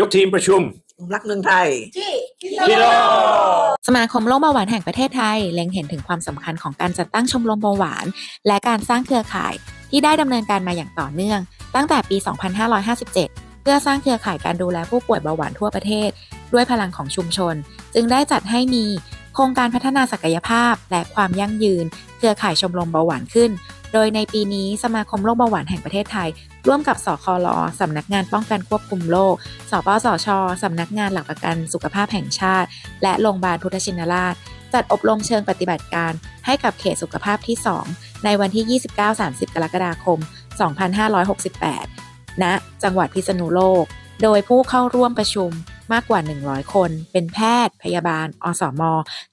ยกทีมประชุม รักเมืองไทย ที่พี่โลสมาคมโรคเบาหวานแห่งประเทศไทย เล็งเห็นถึงความสำคัญของการจัดตั้งชมรมเบาหวาน และการสร้างเครือข่ายที่ได้ดำเนินการมาอย่างต่อเนื่อง ตั้งแต่ปี 2557 เพื่อสร้างเครือข่ายการดูแลผู้ป่วยเบาหวานทั่วประเทศ ด้วยพลังของชุมชน จึงได้จัดให้มีโครงการพัฒนาศักยภาพ และความยั่งยืน เครือข่ายชมรมเบาหวานขึ้น โดยในปีนี้สมาคมโรคเบาหวานแห่งประเทศไทย ร่วมกับสคลสำนักงานป้องกันควบคุมโรคสปสชสำนักงานหลักประกันสุขภาพแห่งชาติ และโรงพยาบาลพุทธชินราช จัดอบรมเชิงปฏิบัติการให้กับเขตสุขภาพที่ 2 ในวันที่ 29-30 กรกฎาคม 2568 ณ จังหวัดพิษณุโลก โดยผู้เข้าร่วมประชุม มากกว่า 100 คน เป็นแพทย์ พยาบาล อสม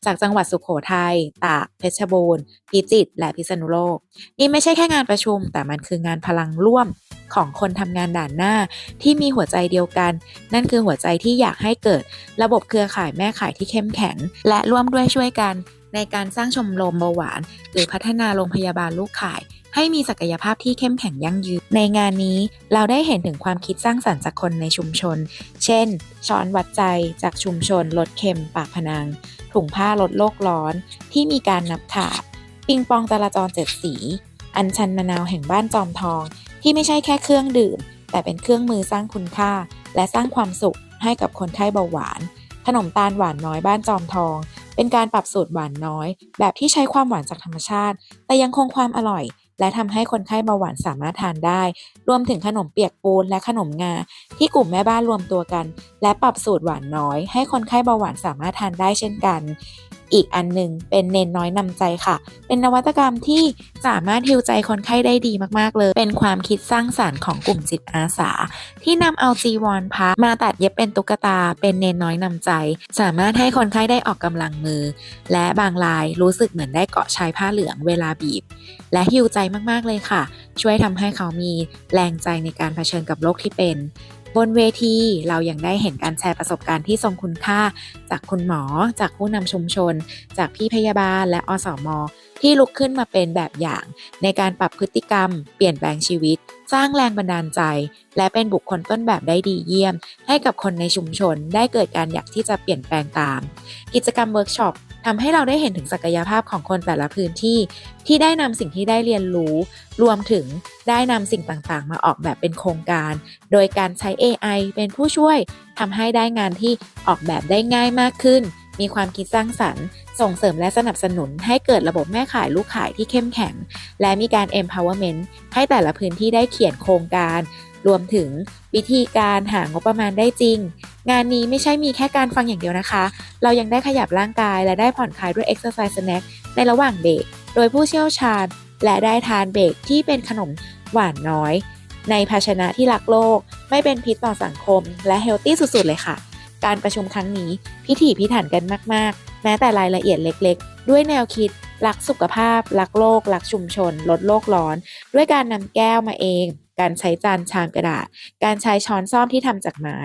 จากจังหวัดสุขโขทัยตากเพชรบูรณ์พิจิตรและพิษณุโลก นี่ไม่ใช่แค่งานประชุม แต่มันคืองานพลังร่วมของคนทำงานด่านหน้า ที่มีหัวใจเดียวกัน นั่นคือหัวใจที่อยากให้เกิด ระบบเครือข่ายแม่ข่ายที่เข้มแข็ง และร่วมด้วยช่วยกัน ในการสร้างชมรมเบาหวาน หรือพัฒนาโรงพยาบาลลูกข่าย ให้มีศักยภาพที่เข้มแข็งยั่งยืน ในงานนี้เราได้เห็นถึงความคิดสร้างสรรค์จากคนในชุมชน เช่น ช้อนวัดใจจากชุมชนลดเค็มปากพนัง ถุงผ้าลดโลกร้อน ที่มีการนับขาดปิงปองจราจรเจ็ดสี อัญชันมะนาวแห่งบ้านจอมทอง ที่ไม่ใช่แค่เครื่องดื่ม แต่เป็นเครื่องมือสร้างคุณค่า และสร้างความสุขให้กับคนไข้เบาหวาน ขนมตาลหวานน้อยบ้านจอมทอง เป็นการปรับสูตรหวานน้อย แบบที่ใช้ความหวานจากธรรมชาติ แต่ยังคงความอร่อย และทำให้คนไข้เบาหวานสามารถทานได้ รวมถึงขนมเปียกปูนและขนมงา ที่กลุ่มแม่บ้านรวมตัวกัน และปรับสูตรหวานน้อย ให้คนไข้เบาหวานสามารถทานได้เช่นกัน อีกอันหนึ่งเป็นเนนน้อยนำใจค่ะ เป็นนวัตกรรมที่สามารถฮิวใจคนไข้ได้ดีมากๆเลย เป็นความคิดสร้างสารรค์ของกลุ่มจิตอาสา ที่นำเอาจีวรพระมาตัดเย็บเป็นตุ๊กตา เป็นเนนน้อยนำใจ สามารถให้คนไข้ได้ออกกำลังมือ และบางรายรู้สึกเหมือนได้เกาะชายผ้าเหลืองเวลาบีบ และฮิวใจมากๆเลยค่ะ ช่วยทำให้เขามีแรงใจในการเผชิญกับโรคที่เป็น บนเวทีเรายังได้เห็นการแชร์ประสบการณ์ที่ทรงคุณค่า จากคุณหมอ จากผู้นำชุมชน จากพี่พยาบาลและอสมที่ลุกขึ้นมาเป็นแบบอย่าง ในการปรับพฤติกรรม เปลี่ยนแปลงชีวิต สร้างแรงบันดาลใจ และเป็นบุคคลต้นแบบได้ดีเยี่ยม ให้กับคนในชุมชนได้เกิดการอยากที่จะเปลี่ยนแปลงตาม กิจกรรมเวิร์กช็อปทำให้เราได้เห็นถึงศักยภาพของคนแต่ละพื้นที่ ที่ได้นำสิ่งที่ได้เรียนรู้ รวมถึงได้นำสิ่งต่างๆ มาออกแบบเป็นโครงการ โดยการใช้ AI เป็นผู้ช่วยทำให้ได้งานที่ออกแบบได้ง่ายมากขึ้น มีความคิดสร้างสรรค์ ส่งเสริมและสนับสนุน ให้เกิดระบบแม่ขายลูกขายที่เข้มแข็ง และมีการ empowerment ให้แต่ละพื้นที่ได้เขียนโครงการ รวมถึงวิธีการหางบประมาณได้จริง งานนี้ไม่ใช่มีแค่การฟังอย่างเดียวนะคะ เรายังได้ขยับร่างกายและได้ผ่อนคลายด้วย exercise snack ในระหว่างเบรกโดยผู้เชี่ยวชาญ และได้ทานเบรกที่เป็นขนมหวานน้อย ในภาชนะที่รักโลก ไม่เป็นพิษต่อสังคม และเฮลตี้สุดๆเลยค่ะ การประชุมครั้งนี้พิถีพิถันกันมาก ๆ แม้แต่รายละเอียดเล็ก ๆ ด้วยแนวคิดรักสุขภาพ รักโลก รักชุมชน ลดโลกร้อน ด้วยการนำแก้วมาเอง การใช้จานชามกระดาษ การใช้ช้อนซ่อมที่ทำจากไม้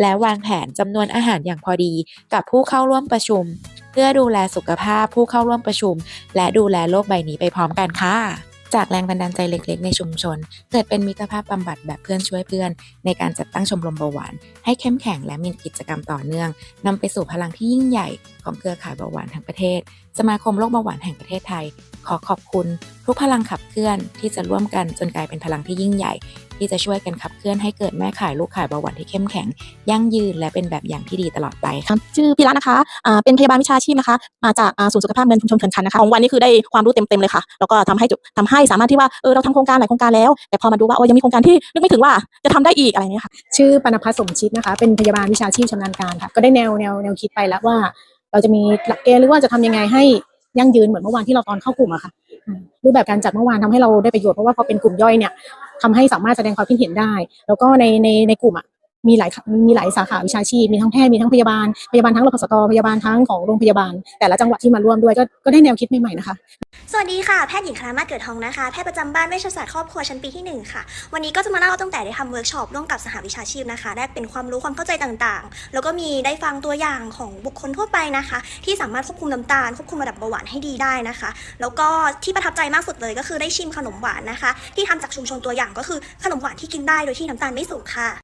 และวางแผนจำนวนอาหารอย่างพอดี กับผู้เข้าร่วมประชุม เพื่อดูแลสุขภาพผู้เข้าร่วมประชุม และดูแลโลกใบนี้ไปพร้อมกันค่ะ จากแรงบันดาลใจเล็กๆ ในชุมชน เกิดเป็นมิตรภาพบำบัดแบบเพื่อนช่วยเพื่อน ในการจัดตั้งชมรมเบาหวาน ให้เข้มแข็งและมีกิจกรรมต่อเนื่องนำไปสู่พลังที่ยิ่งใหญ่ของเครือข่ายเบาหวานทั้งประเทศ สมาคมโรคเบาหวานแห่งประเทศไทย ขอขอบคุณ ทุกพลังขับเคลื่อนที่จะร่วมกันจนกลายเป็นพลังที่ยิ่งใหญ่ ที่จะช่วยกันขับเคลื่อนให้เกิดแม่ข่ายลูกข่ายเบาหวานที่เข้มแข็ง ยั่งยืนและเป็นแบบอย่างที่ดีตลอดไปค่ะครับชื่อพี่รัตน์นะคะอ่าเป็นพยาบาลวิชาชีพนะคะ มาจากศูนย์สุขภาพเมืองชุมชนเขื่อนขันนะคะของวันนี้คือได้ความรู้เต็มๆเลยค่ะแล้วก็ทำให้จุทำให้สามารถที่ว่าเออเราทำโครงการหลายโครงการแล้ว แต่พอมาดูว่าโอ้ยังมีโครงการที่นึกไม่ถึงว่าจะทำได้อีกอะไรเงี้ยค่ะชื่อปนพัฒน์สมชิดนะคะ เป็นพยาบาลวิชาชีพชำนาญการค่ะก็ได้แนวแนวแนวคิดไปแล้วว่า เราจะมีหลักเกณฑ์หรือว่าจะทำยังไงให้ ยั่งยืนเหมือนเมื่อวานที่เราตอนเข้ากลุ่มอะค่ะรูปแบบการจัดเมื่อวานทำให้เราได้ประโยชน์เพราะว่าพอเป็นกลุ่มย่อยเนี่ยทำให้สามารถแสดงความคิดเห็นได้ แล้วก็ในในในกลุ่มอะ มีหลายมีหลายสาขาวิชาชีพ มีทั้งแพทย์มีทั้งพยาบาลพยาบาลทั้งรพสตพยาบาลทั้งของโรงพยาบาล แต่ละจังหวัดที่มาร่วมด้วยก็ก็ได้แนวคิดใหม่ๆนะคะสวัสดีค่ะ แพทย์หญิงคณะมาเกิดทองนะคะ แพทย์ประจำบ้านเวชศาสตร์ครอบครัวชั้นปีที่ 1 ค่ะ วันนี้ก็จะมาเล่าตั้งแต่ได้ทำเวิร์กช็อปร่วมกับสหวิชาชีพนะคะ ได้เป็นความรู้ความเข้าใจต่างๆ แล้วก็มีได้ฟังตัวอย่างของบุคคลทั่วไปนะคะ ที่สามารถควบคุมน้ำตาลควบคุมระดับเบาหวานให้ดีได้นะคะ แล้วก็ที่ประทับใจมากสุดเลยก็คือได้ชิมขนมหวานนะคะ ที่ทำจากชุมชนตัวอย่างก็คือขนมหวานที่กินได้โดยที่น้ำตาลไม่สูงค่ะ